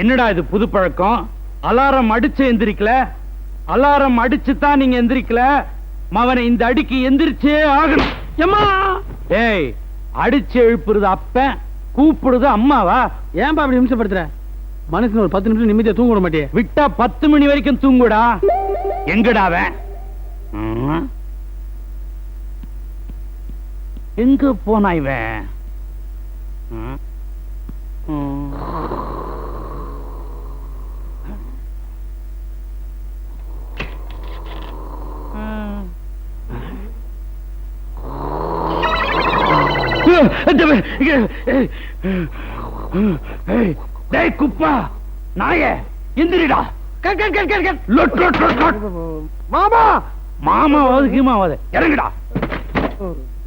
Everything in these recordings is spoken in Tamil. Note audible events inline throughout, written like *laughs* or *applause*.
என்னடா இது புது பழக்கம்? அலாரம் அடிச்சு எந்திரிக்கல? அலாரம் அடிச்சு தான் நீங்க எந்திரிக்கல? மவனை இந்த அடிக்கு எந்திரிச்சே ஆகணும். எம்மா! ஏய் அடிச்சு எழுப்புறது அப்பன் கூப்பிடுறது அம்மாவா? ஏன்பா அப்படி நிமிஷப்படுத்துற மனுஷன் ஒரு பத்து நிமிஷம் நிம்மதியா தூங்க விட மாட்டியே. விட்டா பத்து மணி வரைக்கும் தூங்குடா. எங்கடா அவன்? ம்? எங்க போனா இவன் ம்? ம். ம். ஏய், டேய் குப்பா நாயே எந்திரிடா. மாமா! மாமாவாது கீமாவாது இறங்குடா.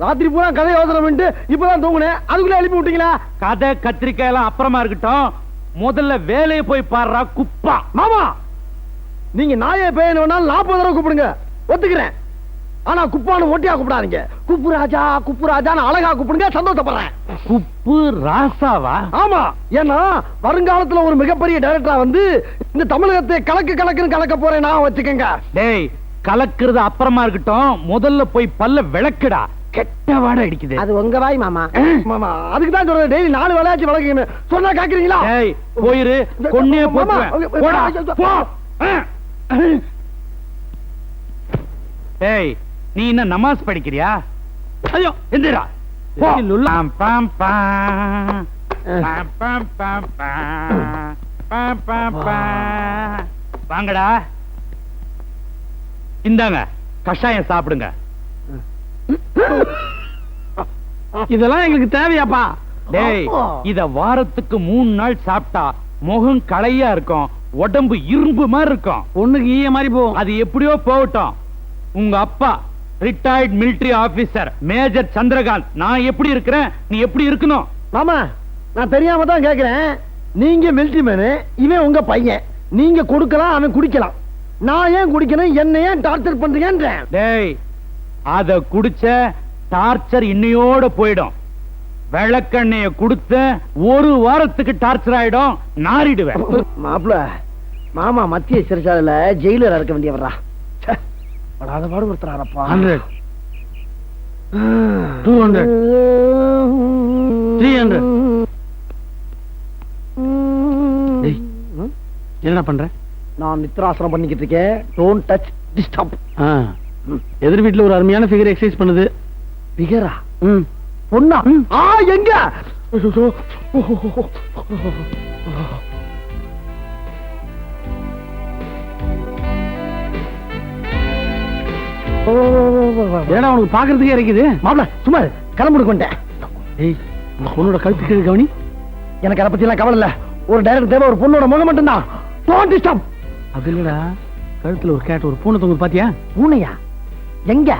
ராத்திரி பூரா கதை யோசனை பண்ணிட்டு இப்பதான் தூங்குனேன். அதுக்குள்ள எழுப்பி விட்டீங்களா? கதை கத்திரிக்காய் எல்லாம் அப்புறமா இருக்கட்டும். முதல்ல வேலையை போய் பாடுறா குப்பா. மாமா! நீங்க நாயை வேணாலும் நாற்பது தடவை கூப்பிடுங்க. ஒத்துக்கிறேன். ஆனா குப்பானு ஒட்டியா கூப்பிடாதீங்க. குப்பு ராஜா குப்பு ராஜான்னு அழகா கூப்பிடுங்க சந்தோஷப்படுறேன். குப்பு ராசாவா? ஆமா. ஏன்னா வருங்காலத்துல ஒரு மிகப்பெரிய டைரக்டரா வந்து இந்த தமிழகத்தை கலக்கு கலக்குன்னு கலக்க போறேன் நான் வச்சுக்கங்க. டேய் கலக்குறது அப்புறமா இருக்கட்டும். முதல்ல போய் பல்ல விளக்குடா. கெட்ட வாடை அடிக்குது. அது உங்க வாய் மாமா. மாமா அதுக்கு தான் சொல்றேன். டெய்லி நாலு வேலையாச்சும் வளர்க்கணும் சொன்னா கேக்குறீங்களா? டேய் போயிரு. கொன்னே போடா. போ. ஆ. நீ என்ன நமாஸ் படிக்கிறியா? ஐயோ எந்திரா. வாங்கடா. இந்தாங்க கஷாயம் சாப்பிடுங்க. இதெல்லாம் எங்களுக்கு தேவையாப்பா. டேய் இத வாரத்துக்கு மூணு நாள் சாப்பிட்டா முகம் களையா இருக்கும் உடம்பு இரும்பு மாதிரி இருக்கும். பொண்ணுக்கு ஈய மாதிரி போகும். அது எப்படியோ போகட்டும். உங்க அப்பா retired military officer major Chandrakant நான் எப்படி இருக்கிறேன்? நீ எப்படி இருக்கணும்? மாமா நான் தெரியாம தான் கேக்குறேன். நீங்க மிலிட்டரி மேனு இவன் உங்க பையன். நீங்க கொடுக்கலாம் அவன் குடிக்கலாம். நான் ஏன் குடிக்கணும்? என்ன ஏன் டார்ச்சர் பண்றீங்கன்றேன். டேய் அத குடிச்ச டார்ச்சர் இன்னையோட போயிடும். விளக்கெண்ணெய கொடுத்த ஒரு வாரத்துக்கு டார்ச்சர் ஆயிடும். நாரிடுவேன் மாப்பிள மாமா மத்திய சிறைச்சாலையில ஜெயிலர் இருக்க வேண்டியவரா ச்சே, படாத பாடு ஒருத்தராரப்பா hundred two hundred three hundred என்ன பண்ற? நான் நித்ராசனம் பண்ணிக்கிட்டு இருக்கேன். டோன்ட் டச் டிஸ்டர்ப் எதிர் வீட்ல ஒரு அருமையான ஃபிகர் எக்ஸசைஸ் பண்ணுது. ஃபிகரா ம். பொண்ணா? ஆ எங்க? ஏடா உனக்கு பாக்குறதுக்கே இருக்குது மாப்பிள சும்மா கிளம்புடு கொண்டேன் ஏய் இந்த பொண்ணோட கழுத்து கீழே கவனி. எனக்கு அதை பத்தி எல்லாம் கவலை இல்ல. ஒரு டைரக்டர் தேவை ஒரு பொண்ணோட முகம் மட்டும்தான். டோன்ட் டிஸ்டர்ப் அது இல்லடா. கழுத்துல ஒரு கேட் ஒரு பூனை தொங்குது பாத்தியா? பூனையா? எங்க?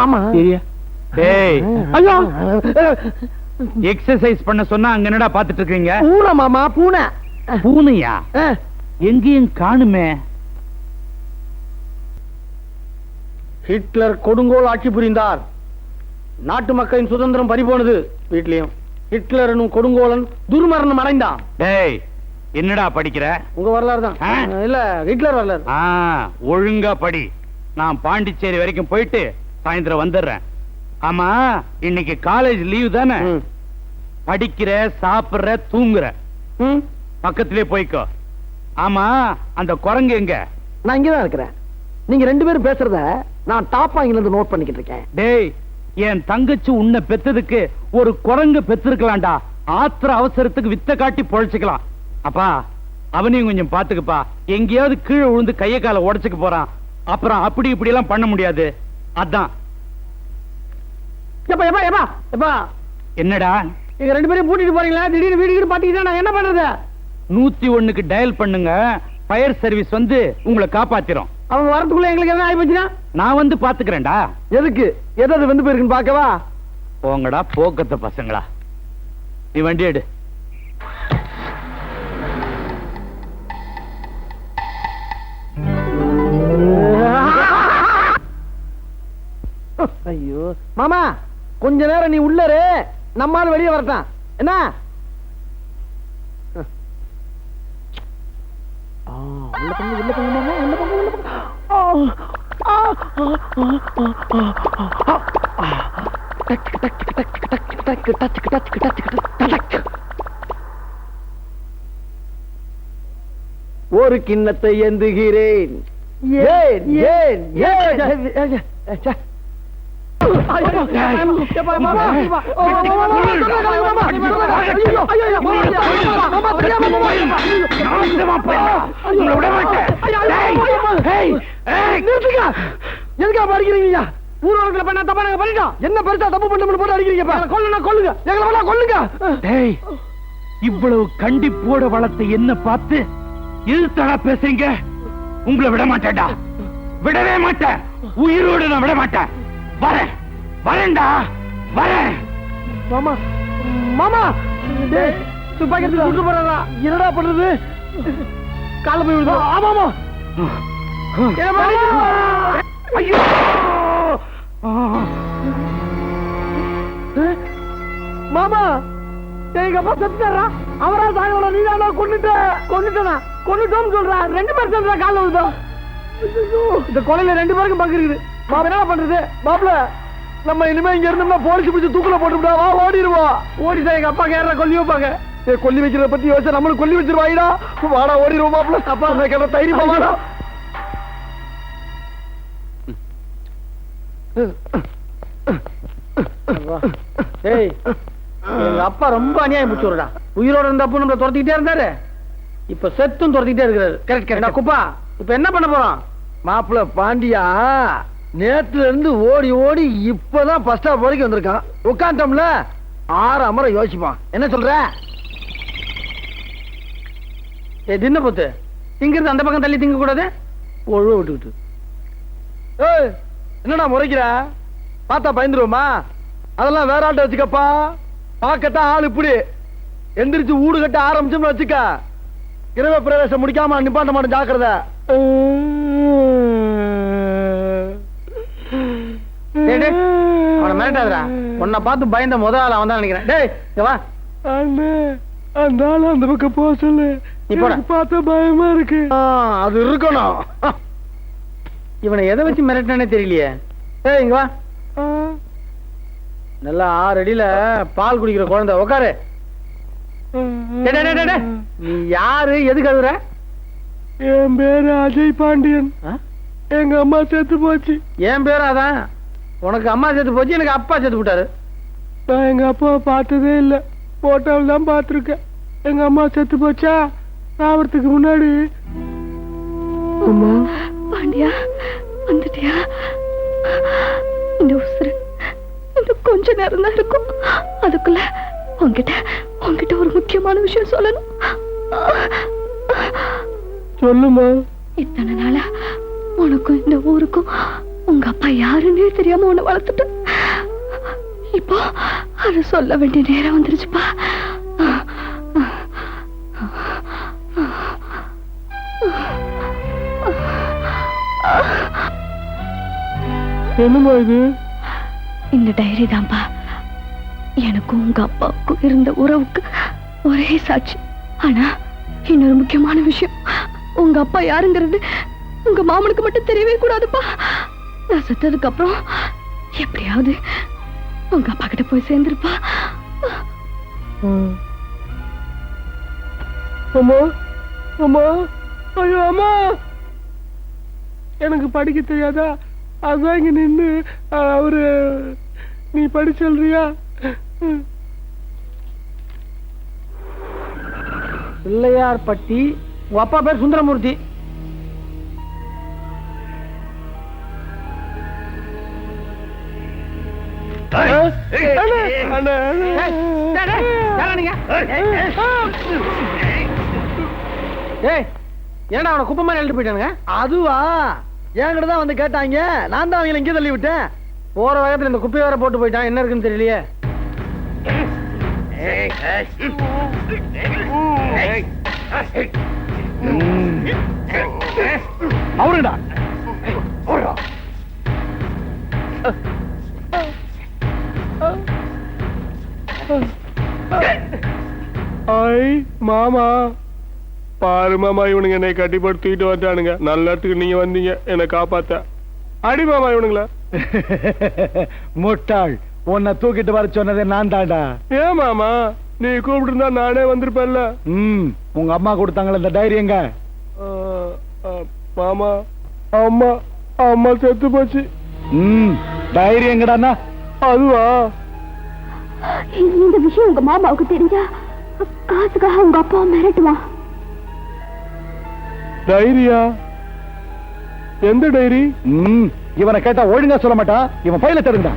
ஆமா. டேய். ஐயோ. எக்ஸசைஸ் பண்ண சொன்னா அங்க என்னடா பாத்துட்டு இருக்கீங்க? பூனை மாமா பூனை. பூனையா. எங்கேயும் காணுமே. ஹிட்லர் கொடுங்கோல் ஆட்சி புரிந்தார். நாட்டு மக்களின் சுதந்திரம் பறிபோனது வீட்லயும். ஹிட்லர் கொடுங்கோலன் துர்மரணம் அடைந்தான். டேய் என்னடா படிக்கிற? உங்க வரலாறு தான்? இல்ல ஹிட்லர் வரலாறு. ஆ ஒழுங்கா படி. நான் பாண்டிச்சேரி வரைக்கும் போயிட்டு சாயந்தரம் வந்துடுறேன். ஆமா இன்னைக்கு காலேஜ் லீவ் தானே. படிக்கிற சாப்பிடுற தூங்குற. பக்கத்திலே போய்க்கோ. ஆமா அந்த குரங்கு எங்க? நான் இங்கதான் இருக்கிறேன். நீங்க ரெண்டு பேரும் பேசுறத நான் டாப் இருந்து நோட் பண்ணிக்கிட்டு இருக்கேன். டேய் என் தங்கச்சி உன்னை பெத்ததுக்கு ஒரு குரங்கு பெத்திருக்கலாம்டா. ஆத்திர அவசரத்துக்கு வித்த காட்டி பொழைச்சுக்கலாம். அப்பா அவனையும் கொஞ்சம் பாத்துக்கப்பா. எங்கேயாவது கீழே விழுந்து கைய காலை உடைச்சுக்க போறான். அப்புறம் அப்படி இப்படி எல்லாம் பண்ண முடியாது. அதான். என்னடா? எங்க ரெண்டு பேரும் பூட்டிட்டு போறீங்களா? திடீர்னு வீடு வீடு பாத்தீங்கன்னா நான் என்ன பண்றது? நூத்தி ஒண்ணுக்கு டயல் பண்ணுங்க. ஃபயர் சர்வீஸ் வந்து உங்களை காப்பாத்திரும். அவங்க வரதுக்குள்ள எங்களுக்கு என்ன ஆகி போச்சுன்னா நான் வந்து பாத்துக்கிறேன்டா. எதுக்கு? எதாவது வந்து போயிருக்குன்னு பாக்கவா போங்கடா போக்கத்த பசங்களா. நீ வண்டி எடு. ஐயோ மாமா கொஞ்ச நேரம் நீ உள்ளரு நம்மால் வெளியே வரட்டான் என்ன ஆ, உள்ள போங்க, உள்ள போங்க மாமா, உள்ள போங்க, உள்ள போங்க. ஆ, ஆ, ஆ, ஆ, ஆ, ஆ. எதுக்கா படிக்கிறீங்க ஊரகத்துல பண்ண தப்பா என்ன பெருசா தப்பு பண்ணணும் போட்டு அடிக்கிறீங்க கொல்லுனா கொல்லுங்க எங்களை கொல்லுங்க டேய் இவ்வளவு கண்டிப்போட வளர்த்த என்ன பார்த்து எதிர்த்தடா பேசுங்க உங்களை விட மாட்டேன்டா விடவே மாட்டேன் உயிரோடு நான் விட மாட்டேன் வரேன் வரேன்டா வரேன் மாமா மாமா. டேய் துப்பாக்கி எடுத்து சுட்டு போறாரா என்னடா பண்றது? கால போய் விழுது ஆமாமா. ஐயோ. மாமா. எங்க அப்பா செத்துட்டாரா? அவரா சாகல நீ தானா கொன்னுட்ட. கொன்னுட்டனா? கொன்னுட்டோம்னு சொல்றா. ரெண்டு பேர் சேர்ந்தா கால விழுதா இந்த கொலையில ரெண்டு பேருக்கும் பங்கு இருக்குது. மாமா என்ன பண்றது? மாப்ள நம்ம இனிமே இங்க இருந்தோம்னா போலீஸ் பிடிச்சு தூக்குல போட்டுவிட்டா வா ஓடிடுவோம் ஓடிட்டா எங்க அப்பா கேடுற கொல்லி வைப்பாங்க. ஏ கொல்லி வைக்கிறத பத்தி யோசிச்சா நம்மளும் கொல்லி வச்சிருவாயிடா. வாடா ஓடிடுவோம் மாப்ள அப்பா. என்ன கேட்ட தைரியமா வாடா. ஏய் எங்க அப்பா ரொம்ப அநியாயம் பிடிச்சுடா உயிரோட இருந்தப்போ நம்மள துரத்திக்கிட்டே இருந்தாரு. இப்ப செத்தும் துரத்திக்கிட்டே இருக்கிறாரு. கரெக்ட் கரெக்ட் குப்பா இப்ப என்ன பண்ண போறோம்? மாப்பிள்ள பாண்டியா. நேத்துல இருந்து ஓடி ஓடி இப்பதான் பஸ் ஸ்டாப் வரைக்கும் வந்திருக்கான். உட்காந்துட்டோம்ல ஆறு அமர யோசிப்பான். என்ன சொல்ற? ஏ தின்ன பொத்து. இங்க இருந்து அந்த பக்கம் தள்ளி திங்க கூடாது ஒழுவ விட்டுக்கிட்டு. ஏய் என்னடா முறைக்கிற? பார்த்தா பயந்துருவோமா? அதெல்லாம் வேற ஆட்ட வச்சுக்கப்பா. பார்க்கத்தான் ஆள் இப்படி. எந்திரிச்சு ஊடு கட்ட ஆரம்பிச்சோம்னு வச்சுக்க. கிரக பிரவேசம் முடிக்காம நிப்பாட்ட மாட்டேன் ஜாக்கிரதை. மிரட்டாதடா உன்னை பார்த்து பயந்த முதல் ஆள் அவன் தான் நினைக்கிறேன். டேய் இங்க வா. அந்த ஆள் அந்த பக்கம் போக சொல்லு. எனக்கு பார்த்தா பயமா இருக்கு. அது இருக்கணும். இவனை எதை வச்சு மிரட்டினானே தெரியலையே. ஏய் இங்க வா. நல்லா ஆறு அடியில பால் குடிக்கிற குழந்தை உட்காரு. நீ யாரு? எதுக்கு அழுகுற என் பேரு அஜய் பாண்டியன்? எங்க அம்மா செத்து போச்சு. என் பேர் அதான்? உனக்கு அம்மா சேர்த்து போச்சு எனக்கு அப்பா சேர்த்து விட்டாரு நான் எங்க அப்பாவை பார்த்ததே இல்ல. போட்டோவில் தான் பார்த்துருக்கேன். எங்க அம்மா செத்து போச்சா? சாவறதுக்கு முன்னாடி அம்மா. பாண்டியா வந்துட்டியா? இந்த உசுறு இன்னும் கொஞ்ச நேரம் தான் இருக்கும். அதுக்குள்ள உன்கிட்ட உன்கிட்ட ஒரு முக்கியமான விஷயம் சொல்லணும். சொல்லுமா? இத்தனை நாளா உனக்கும் இந்த ஊருக்கும் உங்க அப்பா யாருன்னே தெரியாம உன்னை வளர்த்துட்டு இப்போ அதை சொல்ல வேண்டிய நேரம் வந்துருச்சுப்பா. என்னம்மா இது? இந்த டைரி தான்ப்பா. எனக்கும் உங்க அப்பாவுக்கும் இருந்த உறவுக்கு ஒரே சாட்சி. ஆனா இன்னொரு முக்கியமான விஷயம். உங்க அப்பா யாருங்கிறது உங்க மாமனுக்கு மட்டும் தெரியவே கூடாதுப்பா. நான் செத்ததுக்கு அப்புறம் எப்படியாவது உங்க அப்பா கிட்ட போய் சேர்ந்துருப்பா. அம்மா அம்மா ஐயோ அம்மா. எனக்கு படிக்க தெரியாதா? அதான் இங்க நின்னு அவரு நீ படி சொல்றியா? பிள்ளையார்பட்டி உங்க அப்பா பேர் சுந்தரமூர்த்தி. ஏய் ஏன்டா அவனை குப்பை மாதிரி எழுதி போயிட்டானுங்க? அதுவா? என்கிட்ட தான் வந்து கேட்டாங்க. நான் தான் அவங்களை இங்கே தள்ளி விட்டேன். போற வேகத்துல இந்த குப்பையை வேற போட்டு போயிட்டான். என்ன இருக்குன்னு தெரியலையே. அவருடா ஐ மாமா. பாரு மாமா இவனுங்க என்னை கட்டிப்பட்டு தூக்கிட்டு வந்துட்டானுங்க. நல்ல இடத்துக்கு நீங்க வந்தீங்க. என்னை காப்பாத்த. அடி மாமா இவனுங்களா. முட்டாள். உன்னை தூக்கிட்டு வர சொன்னதே நான் தான்டா ஏன் மாமா நீ கூப்பிட்டு இருந்தா நானே வந்திருப்பேன்ல. ம் உங்க அம்மா கொடுத்தாங்களே இந்த டைரி எங்க? மாமா அம்மா அம்மா செத்து போச்சு. ம் டைரி எங்கடாண்ணா? அதுவா? இந்த விஷயம் உங்க மாமாவுக்கு தெரிஞ்சா காசுக்காக உங்க அப்பா மிரட்டுவான். டைரியா? எந்த டைரி? ம் இவனை கேட்டா ஒழுங்கா சொல்ல மாட்டான் இவன் பையில தெரிந்தா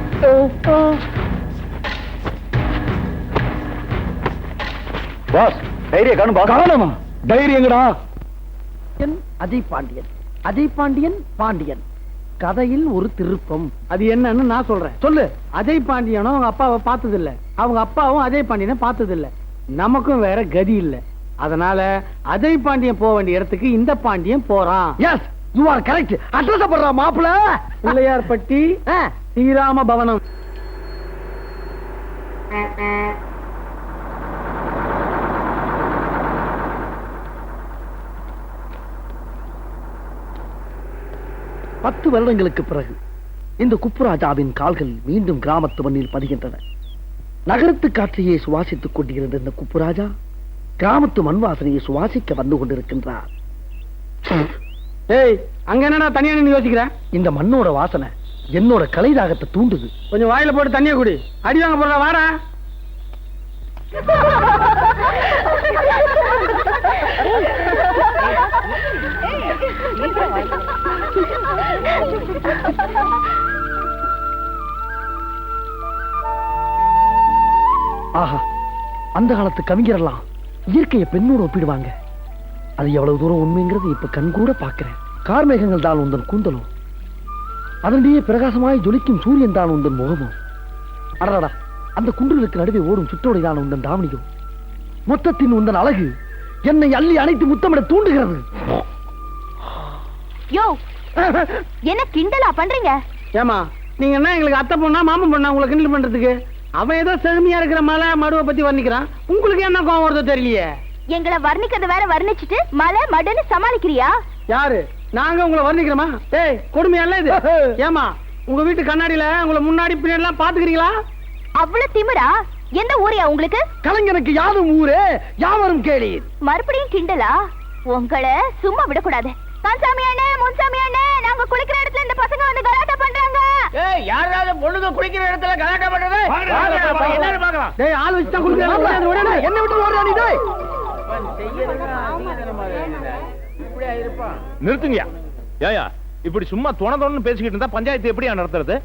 பாஸ் டைரிய காணும் காணுமா? டைரி எங்கடா? அஜய் பாண்டியன் அஜய் பாண்டியன் பாண்டியன். கதையில் ஒரு திருப்பம். அது என்னன்னு நான் சொல்றேன். சொல்லு. அஜய் பாண்டியனும் அவங்க அப்பாவை பார்த்தது இல்ல அவங்க அப்பாவும் அஜய் பாண்டியனை பார்த்தது இல்ல நமக்கும் வேற கதி இல்ல. அதனால அஜய் பாண்டியன் போக வேண்டிய இடத்துக்கு இந்த பாண்டியன் போறான். Yes you are correct address போடுறா மாப்பிள பிள்ளையார்பட்டி ஸ்ரீராம பவனம் பத்து வருடங்களுக்கு பிறகு இந்த குப்புராஜாவின் கால்கள் மீண்டும் கிராமத்து மண்ணில் பதிகின்றன. நகரத்து காற்றையே சுவாசித்துக் கொண்டிருந்த இந்த குப்புராஜா கிராமத்து மண் வாசனையை சுவாசிக்க வந்து கொண்டிருக்கின்றார். ஏய் அங்க என்னடா தனியா நின்னு யோசிக்கிற? இந்த மண்ணோட வாசனை என்னோட கலைதாகத்தை தூண்டுது. கொஞ்சம் வாயில போட்டு தண்ணிய குடி. அடி வாங்க போறா வாடா. *laughs* அந்த காலத்து கவிஞரெல்லாம் இயற்கையை பெண்ணோட ஒப்பிடுவாங்க. அது எவ்வளவு தூரம் உண்மைங்கிறது இப்ப கண் கூட பாக்குறேன் கார்மேகங்கள் தான் உந்தன் கூந்தலும். அதனுடைய பிரகாசமாய் ஜொலிக்கும் சூரியன் தான் உந்தன் முகமும். அடடா அந்த குன்றுகளுக்கு நடுவே ஓடும் சுற்றோடை தான் உந்தன் தாவணியும். மொத்தத்தின் உந்தன் அழகு என்னை அள்ளி அணைத்து முத்தமிட தூண்டுகிறது. யோ *laughs* என்ன கிண்டலா பண்றீங்க? ஏமா நீங்க என்ன எங்களுக்கு அத்தை பொண்ணா மாமன் பொண்ணா உங்களை கிண்டல் பண்றதுக்கு? அவன் ஏதோ செழுமையா இருக்கிற மலை மடுவை பத்தி வர்ணிக்கிறான். உங்களுக்கு என்ன கோவம் வருதோ தெரியலையே. எங்களை வர்ணிக்கிறது வேற வர்ணிச்சிட்டு மலை மடுன்னு சமாளிக்கிறியா? யாரு? நாங்க உங்களை வர்ணிக்கிறோமா? ஏய் கொடுமையல்ல இது? ஏமா உங்க வீட்டு கண்ணாடியில உங்களை முன்னாடி பின்னாடி எல்லாம் பாத்துக்கிறீங்களா அவ்வளவு திமிரா? எந்த ஊரியா உங்களுக்கு? கலைஞனுக்கு யாரும் ஊரே யாவரும் கேளீர் மறுபடியும் கிண்டலா? உங்களை சும்மா விடக்கூடாது. கன்சாமி அண்ணே முன்சாமி அண்ணே நாங்க குளிக்கிற இடத்துல இந்த பசங்க வந்து கலாட்டா பண்றாங்க யாராவது பொண்ணுங்க குளிக்கிற இடத்துல கலாட்டா பண்றது? என்னன்னு பாக்கலாம் டேய் ஆள் வச்சு தான் குடுக்குறாங்க என்ன விட்டு ஓடுறா நீ டேய். நிறுத்துங்கயா ஏயா இப்படி சும்மா தொண தொணன்னு பேசிக்கிட்டு இருந்தா பஞ்சாயத்து எப்படியா நடத்துறது?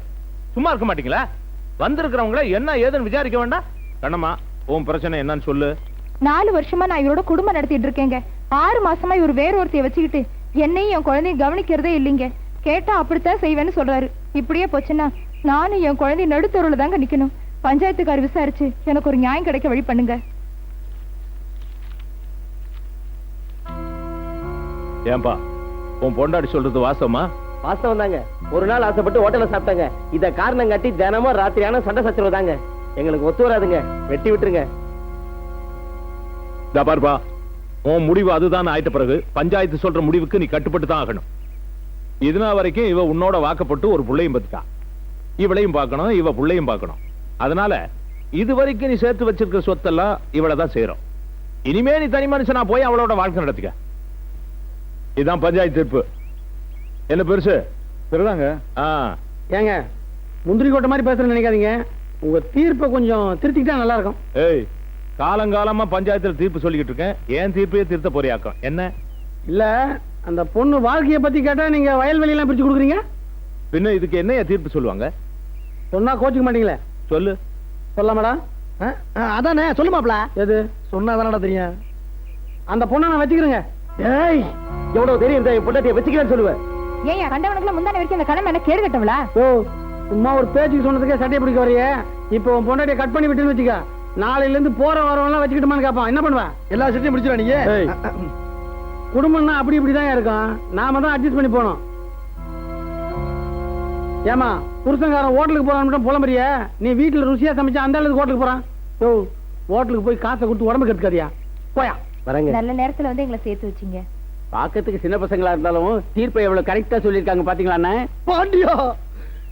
சும்மா இருக்க மாட்டீங்களா? வந்திருக்கிறவங்கள என்ன ஏதுன்னு விசாரிக்க வேண்டாம்? கண்ணம்மா உன் பிரச்சனை என்னன்னு சொல்லு. நாலு வருஷமா நான் இவரோட குடும்பம் நடத்திட்டு இருக்கேங்க. ஆறு மாசமா இவர் வேற ஒருத்தைய வச்சுக்கிட்டு என்னையும் என் குழந்தையும் கவனிக்கிறதே இல்லைங்க. கேட்டா அப்படித்தான் செய்வேன்னு சொல்றாரு. இப்படியே போச்சுன்னா நானும் என் குழந்தை நடுத்தருவுல தாங்க நிக்கணும். பஞ்சாயத்துக்கார் விசாரிச்சு எனக்கு ஒரு நியாயம் கிடைக்க வழி பண்ணுங்க. ஏன்பா உன் பொண்டாடி சொல்றது வாசமா? வாஸ்தவம் தாங்க. ஒரு நாள் ஆசைப்பட்டு ஹோட்டல்ல சாப்பிட்டாங்க. இத காரணம் காட்டி தினமும் ராத்திரியான சண்டை சச்சரவு தாங்க. எங்களுக்கு ஒத்து வராதுங்க. வெட்டி விட்டுருங்க. பாருப்பா உன் முடிவு அதுதான் ஆயிட்ட பிறகு பஞ்சாயத்து சொல்ற முடிவுக்கு நீ கட்டுப்பட்டு தான் ஆகணும். இதுனா வரைக்கும் இவ உன்னோட வாக்கப்பட்டு ஒரு புள்ளையும் பத்துட்டா. இவளையும் பார்க்கணும் இவ புள்ளையும் பார்க்கணும். அதனால இது வரைக்கும் நீ சேர்த்து வச்சிருக்கிற சொத்தெல்லாம் இவளை தான் சேரும். இனிமே நீ தனி மனுஷனா போய் அவளோட வாழ்க்கை நடத்திக்க. இதான் பஞ்சாயத்து தீர்ப்பு. என்ன பெருசு? சரிதாங்க ஆ. ஏங்க முந்திரி கோட்டை மாதிரி பேசுறேன்னு நினைக்காதீங்க. உங்க தீர்ப்பை கொஞ்சம் திருத்திக்கிட்டா நல்லா இருக்கும் ஏய் காலங்காலமா பஞ்சாயத்துல தீர்ப்பு சொல்லிக்கிட்டு இருக்கேன். ஏன் தீர்ப்பையே திருத்த போறியாக்கம்? என்ன? இல்ல அந்த பொண்ணு வாழ்க்கைய பத்தி கேட்டா நீங்க வயல்வெளி எல்லாம் பிரிச்சு கொடுக்குறீங்க? பின்ன இதுக்கு என்னையா தீர்ப்பு சொல்லுவாங்க? சொன்னா கோச்சுக்க மாட்டீங்களே? சொல்லு. சொல்லாமடா அதானே சொல்லு மாப்ள. எது? சொன்னா தானடா தெரியும். அந்த பொண்ணை நான் வச்சுக்கிறேங்க. ஏய் எவ்வளவு தெரியும் இந்த பொண்டாட்டிய வச்சுக்கிறேன்னு சொல்லுவேன் ஏன் கண்டவனுக்குள்ள முந்தான வரைக்கும் அந்த கடமை என்ன கேடு கட்டவளா ஓ சும்மா ஒரு பேச்சுக்கு சொன்னதுக்கே சட்டையை பிடிக்க வரையே இப்போ உன் பொண்டாட்டிய கட் பண்ணி விட்டுன்னு வச்சுக்க. நாளையில இருந்து போற வரவெல்லாம் வச்சுக்கிட்டுமான்னு கேட்பான் என்ன பண்ணுவேன் எல்லா சட்டையும் பிடிச்சிடா நீங்க குடும்பம்னா அப்படி இப்படி தான் இருக்கும். நாம தான் அட்ஜஸ்ட் பண்ணி போனோம் ஏமா புருஷங்காரன் ஹோட்டலுக்கு போறான்னு புலம்புறிய? நீ வீட்டுல ருசியா சமைச்சா அந்த அளவுக்கு ஹோட்டலுக்கு போறான். ஓ ஹோட்டலுக்கு போய் காசை கொடுத்து உடம்பு கெடுக்காதியா போயா. வரங்க. நல்ல நேரத்துல வந்து எங்களை சேர்த்து வச்சீங்க. பாக்கிறதுக்கு சின்ன பசங்களா இருந்தாலும் தீர்ப்பை எவ்வளவு கரெக்டா சொல்லிருக்காங்க பாத்தீங்களா பாண்டியா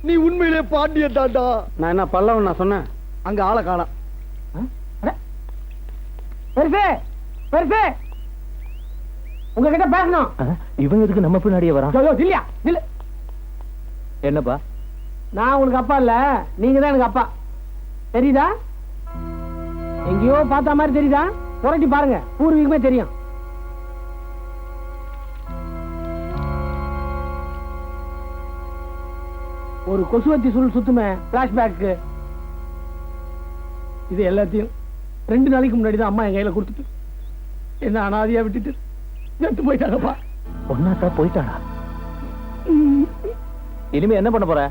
நீ உண்மையிலே பாண்டிய தாண்டா. நான் என்ன பல்லவன் நான் சொன்னேன்? அங்க ஆளை காணோம். பெருசு பெருசு. உங்ககிட்ட பேசணும். இவங்க எதுக்கு நம்ம பின்னாடியே வரான்? இல்லையா இல்ல என்னப்பா? நான் உனக்கு அப்பா இல்ல நீங்க தான் எனக்கு அப்பா. தெரியுதா? எங்கேயோ பார்த்த மாதிரி தெரியுதா? புரட்டி பாருங்க பூர்வீகமே தெரியும். ஒரு கொசுவத்தி சுருள் சுத்துமே பிளாஷ்பேக்கு இது எல்லாத்தையும் ரெண்டு நாளைக்கு முன்னாடி தான் அம்மா என் கையில கொடுத்துட்டு என்ன அனாதையா விட்டுட்டு. செத்து போயிட்டாங்கப்பா. ஒன்னாத்தா போயிட்டானா இனிமே என்ன பண்ண போற?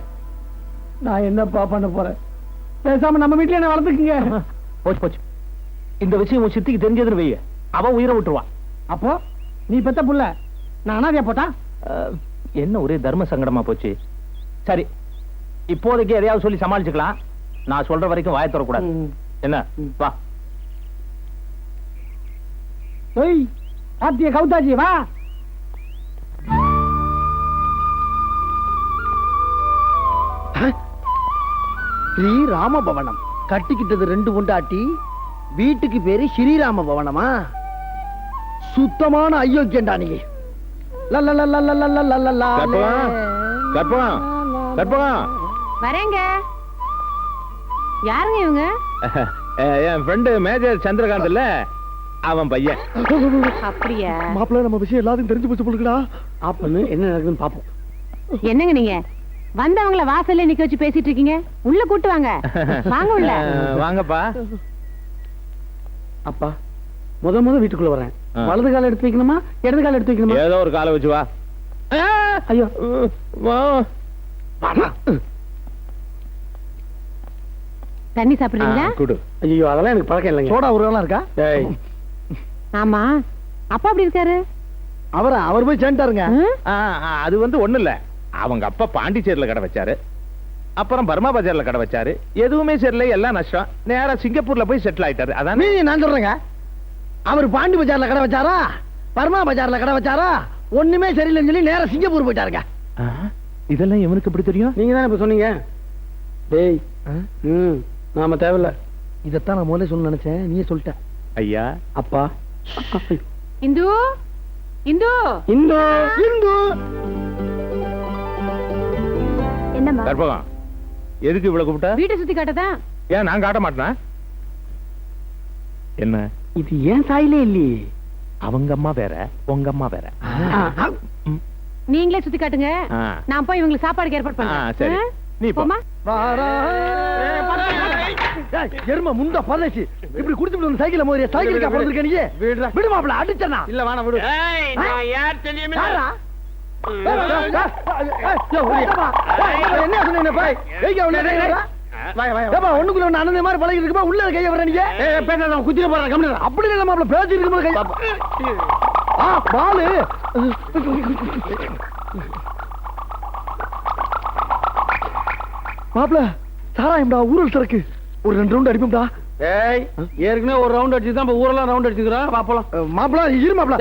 நான் என்னப்பா பண்ண போறேன் பேசாம நம்ம வீட்டுல என்ன வளர்த்துக்குங்க. போச்சு போச்சு. இந்த விஷயம் உன் சித்திக்கு தெரிஞ்சதுன்னு வைய. அவ உயிரை விட்டுருவா. அப்போ நீ பெத்த புள்ள. நான் அனாதையா போட்டா? என்ன ஒரே தர்ம சங்கடமா போச்சு. சரி இப்போதைக்கு எதையாவது சொல்லி சமாளிச்சுக்கலாம். நான் சொல்ற வரைக்கும் வாய தரக்கூடாது. என்ன? வா. ஆத்திய கவுத்தாச்சி வா. ஸ்ரீ ராம பவனம் கட்டிக்கிட்டது ரெண்டு உண்டாட்டி வீட்டுக்கு பேரு ஸ்ரீராம பவனமா சுத்தமான அயோக்கியண்டா நீ. வரேங்க. யாருங்க இவங்க? *laughs* என் ஃப்ரெண்டு மேஜர் சந்திரகாந்த் இல்ல? அவன் பையன். அப்படியா? மாப்பிள்ளை நம்ம விஷயம் எல்லாத்தையும் தெரிஞ்சு போச்சு போலுக்குடா. அப்பன்னு என்ன நடக்குதுன்னு பாப்போம். என்னங்க நீங்க? வந்தவங்கள வாசல்ல நிக்க வச்சு பேசிட்டு இருக்கீங்க. உள்ள கூட்டு வாங்க. வாங்க உள்ள. *laughs* வாங்கப்பா. அப்பா முத முத வீட்டுக்குள்ள வரேன். வலது கால எடுத்து வைக்கணுமா? இடது கால எடுத்து வைக்கணுமா? ஏதோ ஒரு காலை வச்சு வா. ஐயோ. வா. தண்ணி சாப்பிடுறீங்களா? ஐயோ அதெல்லாம் எனக்கு பழக்கம் இல்லைங்க. சோடா உருவெல்லாம் இருக்கா? ஆமா. அப்பா அப்படி இருக்காரு? அவரா அவர் போய் சேர்ந்துட்டாருங்க. அது வந்து ஒண்ணு இல்ல. அவங்க அப்பா பாண்டிச்சேரியில கடை வச்சாரு. அப்புறம் பர்மா பஜார்ல கடை வச்சாரு. எதுவுமே சரியில்லை எல்லாம் நஷ்டம். நேரா சிங்கப்பூர்ல போய் செட்டில் ஆயிட்டாரு. அதானே? நான் சொல்றேங்க. அவர் பாண்டி பஜார்ல கடை வச்சாரா? பர்மா பஜார்ல கடை வச்சாரா? ஒண்ணுமே சரியில்லைன்னு சொல்லி நேரா சிங்கப்பூர் போயிட்டாருங்க. இதெல்லாம் இவனுக்கு எப்படி தெரியும்? நீங்க தானே இப்ப சொன்னீங்க? டேய் ம் நாம தேவையில்ல. இதத்தான் நான் முதல்ல சொல்ல நினைச்சேன். நீயே சொல்லிட்ட. ஐயா அப்பா இந்து? இந்து? இந்து இந்து. என்னம்மா? கற்பகம் எதுக்கு இவ்வளவு கூப்பிட்ட? வீட்டை சுத்தி காட்டதான் ஏன் நான் காட்ட மாட்டேனா? என்ன? இது ஏன் சாயிலே இல்லையே. அவங்க அம்மா வேற உங்க அம்மா வேற. நீங்களே சுத்தி காட்டுங்க. நான் போய் இவங்களுக்கு சாப்பாடுக்கு ஏற்பாடு ஆ, சரி. நீ. போமா எரும முண்ட பதச்சு இப்படி குடிச்சு விட்டு சைக்கிள் மோதிய சைக்கிள் கா போறதுக்கு நீ விடு மாப்ள அடிச்சனா இல்ல வேணா விடு யாரா? ஏய், ஏய், ஏய், ஏய், ஏய், ஏய், ஏய், என்ன சொன்னீங்க பாய் ஒண்ணுக்குள்ள ஒண்ணு அண்ணன் மாதிரி பழகி இருக்குப்பா உள்ள கைய வர நீங்க பேசாத குத்திர கம்மி அப்படி இல்ல மாப்ள பேசி இருக்கும்போது கை ஆ பாலு மாப்ள சாராயம்டா ஊரல் சரக்கு ஒரு ரெண்டு ரவுண்ட் அடிப்போம்டா. ஏய் ஏற்கனவே ஒரு ரவுண்ட் அடிச்சு தான் ஊரெல்லாம் ரவுண்ட் அடிச்சுக்கிறோம். பாப்பலாம் மாப்பிள இரு மாப்பிள.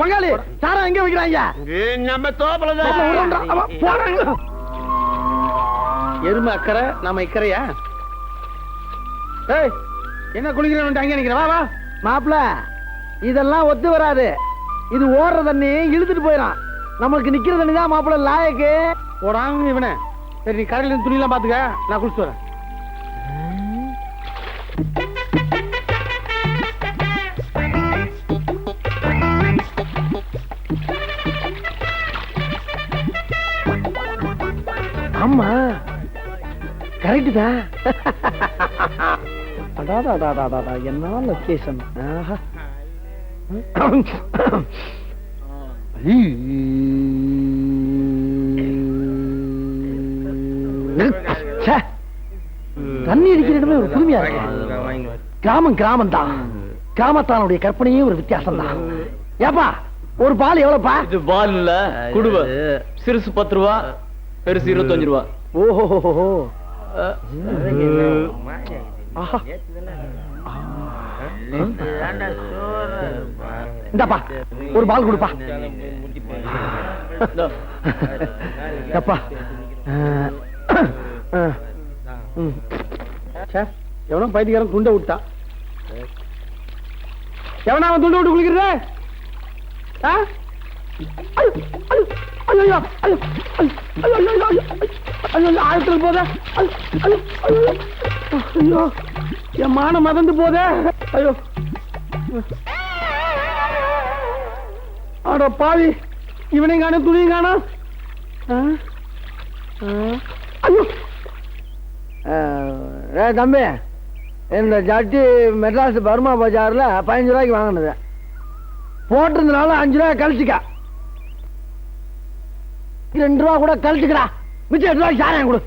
பங்காளி சாரா எங்க வைக்கிறாங்க? நம்ம தோப்பல போறாங்க. எருமை அக்கறை நாம இக்கறையா? ஏய் என்ன குளிக்கிறவன் அங்க நிக்கிற? வா வா. மாப்பிள இதெல்லாம் ஒத்து வராது. இது ஓடுற தண்ணி இழுத்துட்டு போயிடும் நமக்கு நிக்கிற தண்ணி தான் மாப்பிள லாயக்கு. போடாங்க இவனே. சரி நீ கரையில இருந்து துணி எல்லாம் பாத்துக்க. நான் குளிச்சுட்டு வரேன். கரெக்ட் தான் அடாடா அடாடா அடாடா என்ன லொகேஷன் ஆஹா. ச்சே, தண்ணி அடிக்கிற இடமே ஒரு புதுமையா இருக்கு. கிராமம் கிராமம் தான் கிராமத்தானுடைய கற்பனையே ஒரு வித்தியாசம் தான் ஏப்பா ஒரு பால் எவ்வளவுப்பா இது பால் இல்ல குடுவ. சிறுசு பத்து ரூபா பெருசு இருபத்தஞ்சு ரூபா. ஓஹோ இந்தாப்பா ஒரு பால் கொடுப்பா. அப்பா எவனோ பைத்தியக்காரன் துண்டை விட்டான் எவனா அவன் துண்டை விட்டு குளிக்கிறதே? ஆழத்துல போதே ஐயோ, என் மானம் மறந்து போதே ஐயோ ஆட பாவி இவனையும் காண துணியும் காணும் ஏ தம்பி இந்த ஜட்டி மெட்ராஸ் பர்மா பஜார்ல பதினஞ்சு ரூபாய்க்கு வாங்கினது. போட்டிருந்தனால அஞ்சு ரூபாய் கழிச்சுக்க. ரெண்டு ரூபா கூட கழிச்சுக்கடா மிச்சம் எட்டு ரூபாய்க்கு சாராயம் கொடு.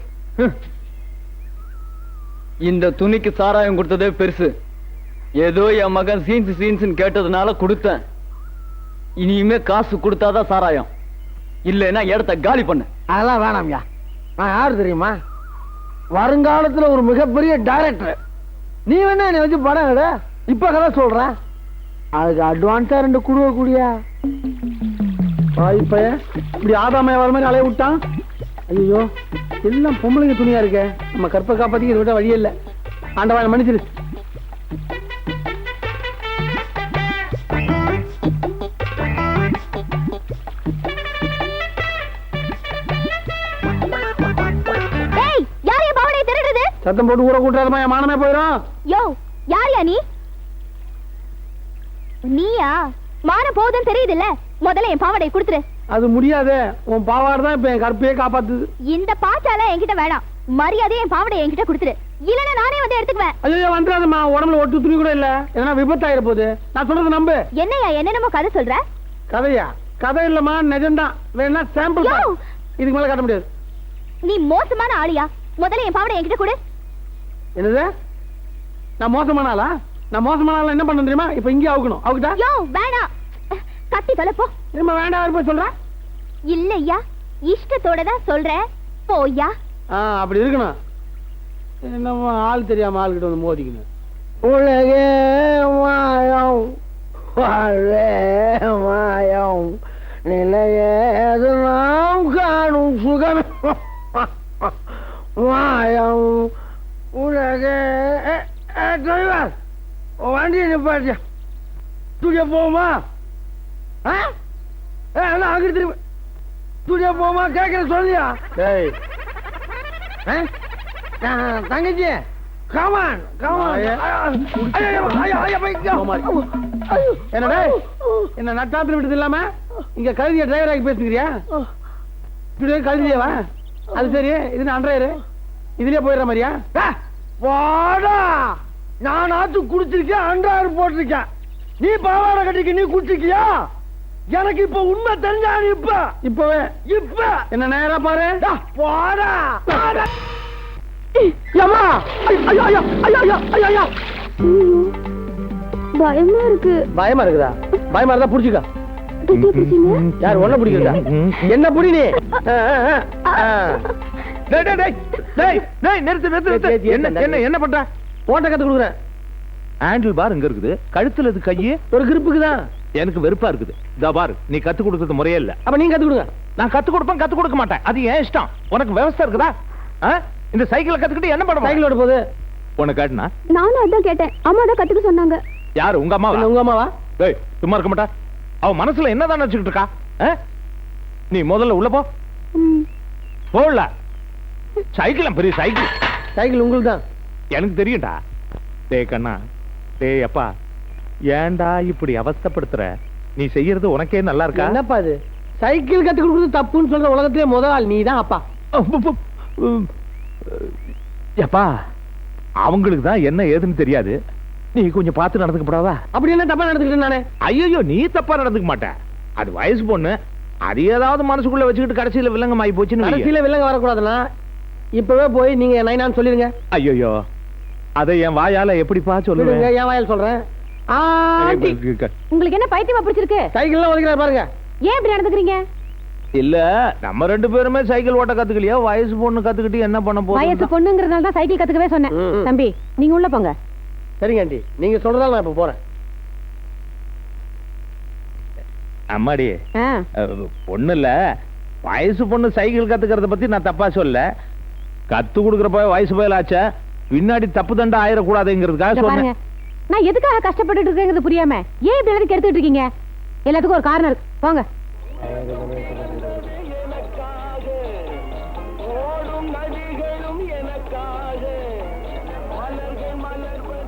இந்த துணிக்கு சாராயம் கொடுத்ததே பெருசு. ஏதோ என் மகன் சீன்ஸ் சீன்ஸ் கேட்டதுனால கொடுத்தேன். இனிமே காசு கொடுத்தாதான் சாராயம். இல்லைன்னா இடத்த காலி பண்ணு. அதெல்லாம் வேணாம்யா நான் யார் தெரியுமா? வருங்காலத்துல ஒரு மிகப்பெரிய டைரக்டர் நீ வேணா என்னை வச்சு படம் எடு. இப்ப கதை சொல்றேன். அதுக்கு அட்வான்ஸா ரெண்டு குடுவ கூடியா? இப்ப இப்படி ஆதாமையா வர மாதிரி அலைய விட்டான்? ஐயோ எல்லாம் பொம்பளைங்க துணியா இருக்கே. நம்ம கற்பை காப்பாத்திக்க இதை விட வழியே இல்லை. ஆண்டவன் மன்னிச்சிரு. சத்தம் போட்டு ஊற கூட்டாதமா என் மானமே போயிடும் யோ யார் யா நீ? நீயா? மானம் போகுதுன்னு தெரியுதுல்ல. முதல்ல என் பாவாடையை கொடுத்துரு. அது முடியாது உன் பாவாடு தான் இப்ப என் கற்பையே காப்பாத்துது. இந்த பாச்சால என்கிட்ட வேணாம். மரியாதையை என் பாவாடையை என்கிட்ட கொடுத்துரு. இல்லைன்னா நானே வந்து எடுத்துக்குவேன். ஐயோ வந்துடாதம்மா. உடம்புல ஒட்டு துணி கூட இல்ல. எதனா விபத்தாயிர போகுது. நான் சொல்றது நம்பு. என்னய்யா என்னென்னமோ கதை சொல்ற? கதையா? கதை இல்லம்மா நிஜம்தான். வேணா சாம்பிள்! இதுக்கு மேல காட்ட முடியாது. நீ மோசமான ஆளியா? முதல்ல என் பாவாடை என்கிட்ட கொடு. என்னது? நான் மோசமான ஆளா? நான் மோசமான ஆளா என்ன பண்ண தெரியுமா? இப்ப இங்கே அவுக்கணும். அவுக்கிட்டா? யோ வேணாம். கத்தி தொலை போ. திரும்ப வேண்டாம் இருப்ப சொல்றேன் இல்லையா? இஷ்டத்தோட தான் சொல்றேன் போய்யா. ஆ அப்படி இருக்கணும். என்னம்மா ஆள் தெரியாம ஆள் கிட்ட வந்து மோதிக்கணும் உலகே மாயம் வாழே மாயம். நிலையேது நாம் காணும் சுகம். மாயம் உலகே ஏ, ஏ, டிரைவர் வண்டி நிப்பாட்டியா? தூக்கிய போமா அங்கிட்டு திரும்ப. தூக்கிய போமா கேட்கற சொல்லியா டேய். தங்கச்சி கமான் கமான் என்னடா என்ன நட்டாத்துல விட்டது இல்லாம இங்க கழுதிய டிரைவர் ஆகி பேசுங்கிறியா இப்படி கழுதியவா? அது சரி இது அன்றையரு இதுலயே போயிடுற மாதிரியா? வாடா. நான் ஆத்து குடிச்சிருக்கேன் அன்றாயிரம் போட்டிருக்கேன். நீ பாவாடை கட்டிக்க நீ குடிச்சிருக்கியா? எனக்கு இப்ப உண்மை தெரிஞ்சா இப்ப. இப்பவே? இப்ப. என்ன நேரா பாரு. போடா. ஐயோ ஐயோ பயமா இருக்கு. பயமா இருக்குதா? பயமா இருந்தா புடிச்சுக்க. யார் ஒன்ன பிடிக்கிறதா? என்ன புடி நீ? என்ன ஏத்தி. என்ன என்ன பண்ற? ஓட்ட கத்து கொடுக்குறேன். ஹேண்டில் பார் இங்க இருக்குது. கழுத்துல இது கையே. ஒரு கிரிப்புக்கு தான். எனக்கு வெறுப்பா இருக்குது. இதா பாரு நீ கத்து கொடுத்தது முறையே இல்ல. அப்ப நீங்க கத்து கொடுங்க. நான் கத்து கொடுப்பேன் கத்து கொடுக்க மாட்டேன். அது ஏன் இஷ்டம். உனக்கு விவசாயம் இருக்குதா? இந்த சைக்கிளை கத்துக்கிட்டு என்ன பண்ண சைக்கிள் ஓட போகுது உனக்கு காட்டுனா? நானும் அதான் கேட்டேன். அம்மா தான் கத்துக்க சொன்னாங்க. யாரு? உங்க அம்மாவா? என்ன உங்க அம்மாவா? டேய் சும்மா இருக்க மாட்டா. அவ மனசுல என்னதான் நினைச்சுக்கிட்டு இருக்கா? நீ முதல்ல உள்ள போ. போடல. சைக்கிள் பெரிய சைக்கிள். சைக்கிள் உங்களுக்கு தான் எனக்கு தெரியும்டா. டேய் கண்ணா. டேய் அப்பா. ஏன்டா இப்படி அவஸ்தைப்படுத்துற? நீ செய்யறது உனக்கே நல்லா இருக்கா என்னப்பா இது? சைக்கிள் கத்து கொடுக்குறது தப்புன்னு சொல்ற உலகத்திலே முதல் ஆள் நீ தான் அப்பா எப்பா அவங்களுக்கு தான் என்ன ஏதுன்னு தெரியாது. நீ கொஞ்சம் பார்த்து நடந்துக்கப்படாதா அப்படி என்ன தப்பா நடந்துக்கிட்டு நானே? ஐயோ நீ தப்பா நடந்துக்க மாட்ட. அது வயசு பொண்ணு. அது ஏதாவது மனசுக்குள்ள வச்சுக்கிட்டு கடைசியில வில்லங்கம் ஆகி போச்சுன்னு. கடைசியில வில்லங்க வரக்கூடாதுன்னா இப்பவே போய் நீங்க நைனான்னு சொல்லிருங்க ஐயோ அதை என் வாயால எப்படிப்பா சொல்லுங்க என் வாயால் சொல்றேன். உங்களுக்கு என்ன பைத்தியமா பிடிச்சிருக்கு? சைக்கிள்லாம் ஒதுக்கிறார் பாருங்க. ஏன் இப்படி நடந்துக்கிறீங்க? இல்ல நம்ம ரெண்டு பேருமே சைக்கிள் ஓட்ட கத்துக்கலையா? வயசு பொண்ணு கத்துக்கிட்டு என்ன பண்ண வயசு போகுது பொண்ணுங்கிறதுனால தான் சைக்கிள் கத்துக்கவே சொன்னேன். தம்பி நீங்க உள்ள போங்க. சரிங்க ஆண்டி. நீங்க சொல்றதால நான் இப்ப போறேன். அம்மாடி பொண்ணு இல்ல. வயசு பொண்ணு சைக்கிள் கத்துக்கிறத பத்தி நான் தப்பா சொல்ல கத்து கொடுக்கறப்ப வயசு பயலாச்சா. பின்னாடி தப்பு தண்டா ஆயிடக்கூடாதுங்கிறதுக்காக சொன்னேன். நான் எதுக்காக கஷ்டப்பட்டுட்டு இருக்கேங்கிறது புரியாம ஏன் இப்படி எல்லாத்தையும் கெடுத்துட்டு இருக்கீங்க? எல்லாத்துக்கும் ஒரு காரணம் இருக்கு. போங்க.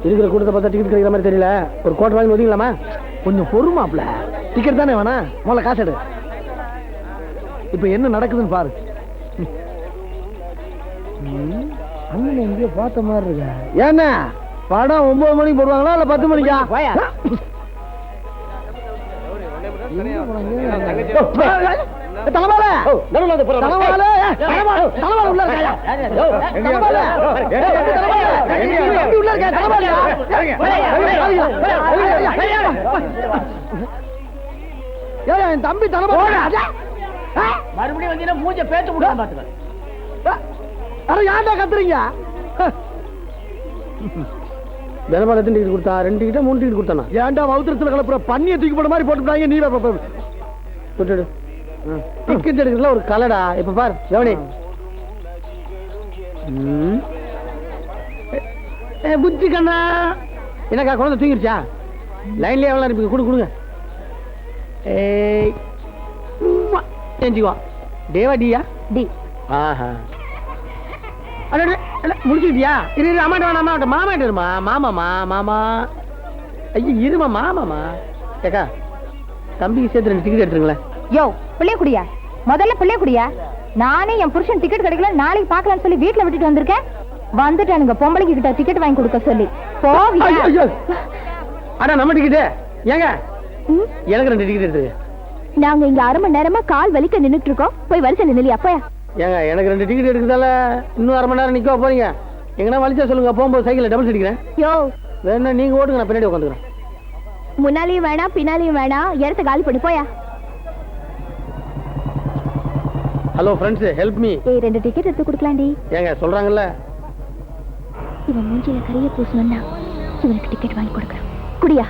இருக்கிற கூட்டத்தை பார்த்தா டிக்கெட் கிடைக்கிற மாதிரி தெரியல. ஒரு கோட்டை வாங்கி ஒதுங்கலாமா கொஞ்சம் பொறுமாப்ல டிக்கெட் தானே வேணாம் முதல்ல காசு எடு. இப்ப என்ன நடக்குதுன்னு பாரு. அண்ணன் எங்கேயோ பார்த்த மாதிரி இருக்க? ஏன்னா படம் ஒன்பது மணிக்கு போடுவாங்களா இல்ல பத்து மணிக்கா? தலைவால தலைவால தலைவால உள்ள இருக்காயா தலைவால தம்பி உள்ள இருக்கா தலைவால ஏய் என் தம்பி தலைவால மறுபடியும் வந்தீங்கன்னா மூஞ்ச பேத்து விடுறேன் பாத்துக்க அட ஏன்டா கத்துறீங்க? தினமலை எத்தனை டிக்கெட் கொடுத்தா? ரெண்டு டிக்கெட் மூணு டிக்கெட் கொடுத்தானா? ஏன்டா வவுத்திரத்துல கலப்புற பண்ணிய தூக்கி போட மாதிரி போட்டுட்டாங்க நீ விட்டுடு. டிக்கெட் எடுக்கிறதுல ஒரு கலடா. இப்ப பார் கவனி. புத்தி கண்ணா. என்னக்கா குழந்தை தூங்கிருச்சா? லைன்லயே எவ்வளோ இருப்பீங்க கொடு கொடுங்க. ஏய். ஏஞ்சிக்குவா. டேவா டியா? டி. ஆஹா. அட முடிச்சுக்கிட்டியா இரு இரு அம்மாட்ட வேணாம் அம்மாட்ட மாமா இருமா? மாமாமா மாமா. ஐயோ இருமா மாமாமா ஏக்கா தம்பிக்கு சேர்த்து ரெண்டு டிக்கெட் எடுத்துருங்களேன். யோ பிள்ளைய குடியா? முதல்ல பிள்ளைய குடியா? நானே என் புருஷன் டிக்கெட் கிடைக்கல நாளைக்கு பார்க்கலாம்னு சொல்லி வீட்டுல விட்டுட்டு வந்திருக்கேன். வந்துட்டானுங்க பொம்பளைக்கு கிட்ட டிக்கெட் வாங்கி கொடுக்க சொல்லி. போவியா. அட நம்ம டிக்கெட்டு ஏங்க? எனக்கு ரெண்டு டிக்கெட் எடுத்துருங்க நாங்க இங்க அரை மணி நேரமா கால் வலிக்க நின்னுட்டு இருக்கோம். போய் வரிசை நின்னுலியா போயா. ஏங்க எனக்கு ரெண்டு டிக்கெட் எடுக்கிறதால இன்னும் அரை மணி நேரம் நிற்க போறீங்க? எங்கன்னா வலிச்சா சொல்லுங்க போகும்போது சைக்கிளில் டபுள் அடிக்கிறேன் யோ. வேணா நீங்க ஓடுங்க நான் பின்னாடி உட்காந்துக்கிறேன் முன்னாலையும் வேணாம் பின்னாலையும் வேணாம் இடத்த காலி பண்ணி போயா. ஹலோ ஃப்ரெண்ட்ஸ் ஹெல்ப் மீ ஏய் ரெண்டு டிக்கெட் எடுத்து கொடுக்கலாண்டி ஏங்க சொல்றாங்கல்ல? இவன் மூஞ்சில கரிய பூசணும்னா இவனுக்கு டிக்கெட் வாங்கி கொடுக்குறேன். குடியா.